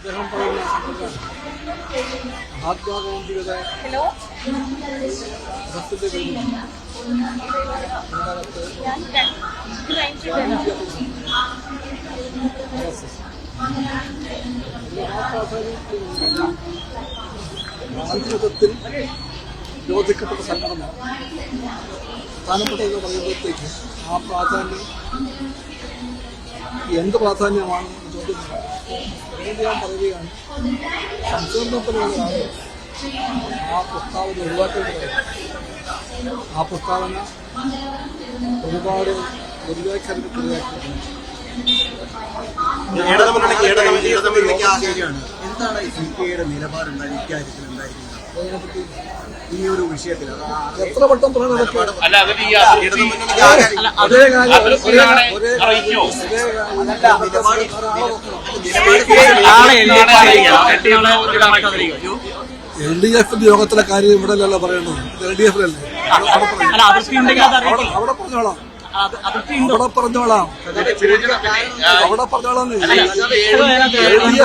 അദ്ദേഹം പറയുന്ന സംഘടന മഹാത്മാഗാന്ധിയുടെ ഹലോ സത്യത്തെ കഴിഞ്ഞു ഇതിനകത്ത് ഞാൻ ഇത് കഴിഞ്ഞിട്ടുണ്ട് ഗാന്ധിമതത്തിൽ നിരോധിക്കപ്പെട്ട സംഘടന പ്രധാനപ്പെട്ടതെന്ന് പറയുമ്പോഴത്തേക്ക് ആ പ്രാധാന്യം എന്ത് പ്രാധാന്യമാണ് അതുകൊണ്ട് ഞാൻ പറയുകയാണ്. സംശോധനത്തിലുള്ളതാണ് ആ പ്രസ്താവന ഒഴിവാക്കേണ്ടത് ആ പ്രസ്താവന ഒരുപാട് ആകെയാണ് എന്താണ് ഈ സി പി ഐയുടെ നിലപാട് എന്തായാലും ഇക്കാര്യത്തിൽ എന്തായിരിക്കും? അതിനെപ്പറ്റി ഈ ഒരു വിഷയത്തിൽ അത് ആ- എത്ര വട്ടം അല്ല ഈ അതിർത്തി കാര്യം എൽ ഡി എഫിന്റെ യോഗത്തിലെ കാര്യം ഇവിടെ അല്ലല്ലോ പറയണത് എൽ ഡി എഫിലല്ലേ അവിടെ പറഞ്ഞോളാം അവിടെ പറഞ്ഞോളാം അവിടെ പറഞ്ഞോളാം എൽ ഡി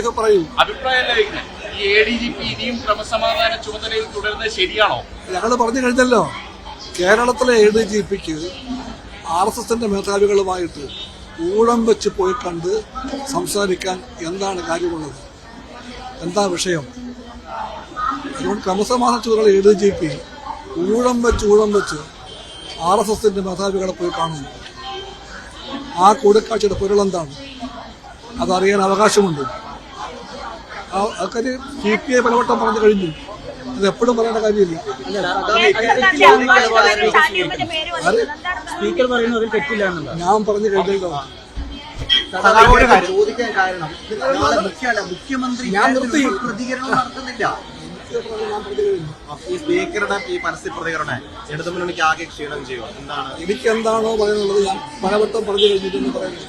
എഫ് പറയും അഭിപ്രായമല്ല ഇങ്ങനെ. ഈ എ ഡി ജി പി ഇനിയും ക്രമസമാധാന ചുമതലയിൽ തുടരുന്നത് ശരിയാണോ? ഞങ്ങൾ പറഞ്ഞു കഴിഞ്ഞല്ലോ കേരളത്തിലെ എ ഡി ജി പിക്ക് ആർ എസ് എസിന്റെ മേധാവികളുമായിട്ട് ഊഴം വെച്ച് പോയി കണ്ട് സംസാരിക്കാൻ എന്താണ് കാര്യമുള്ളത്? എന്താ വിഷയം? അതുകൊണ്ട് ക്രമസമാധാന ചുമതല എ ഡി ജി പി ഊഴം വെച്ച് ഊഴം വെച്ച് ആർ എസ് എസിന്റെ മേധാവികളെ പോയി കാണുന്നു ആ കൂടിക്കാഴ്ചയുടെ പൊരുളെന്താണ് അതറിയാൻ അവകാശമുണ്ട്. ആ അക്കാര്യം സി പി ഐ പലവട്ടം പറഞ്ഞു കഴിഞ്ഞു. അത് എപ്പോഴും പറയേണ്ട കാര്യമില്ല. സ്പീക്കർ പറയുന്നത് അതിൽ തെറ്റില്ല ഞാൻ പറഞ്ഞു കേട്ടോ ചോദിക്കാൻ കാരണം മുഖ്യമന്ത്രി ഞാൻ നിർത്തി. പ്രതികരണം നടത്തുന്നില്ല. ഞാൻ പറഞ്ഞു കഴിഞ്ഞു ഈ സ്പീക്കറുടെ ഈ പരസ്യ പ്രതികരണം ഇടതുമുന്നണിക്ക് ആകെ ക്ഷീണം ചെയ്യുമോ എന്താണ്? എനിക്ക് എന്താണോ പറയുന്നത് ഞാൻ പലവട്ടം പറഞ്ഞു കഴിഞ്ഞിട്ടെന്ന് പറയുന്നു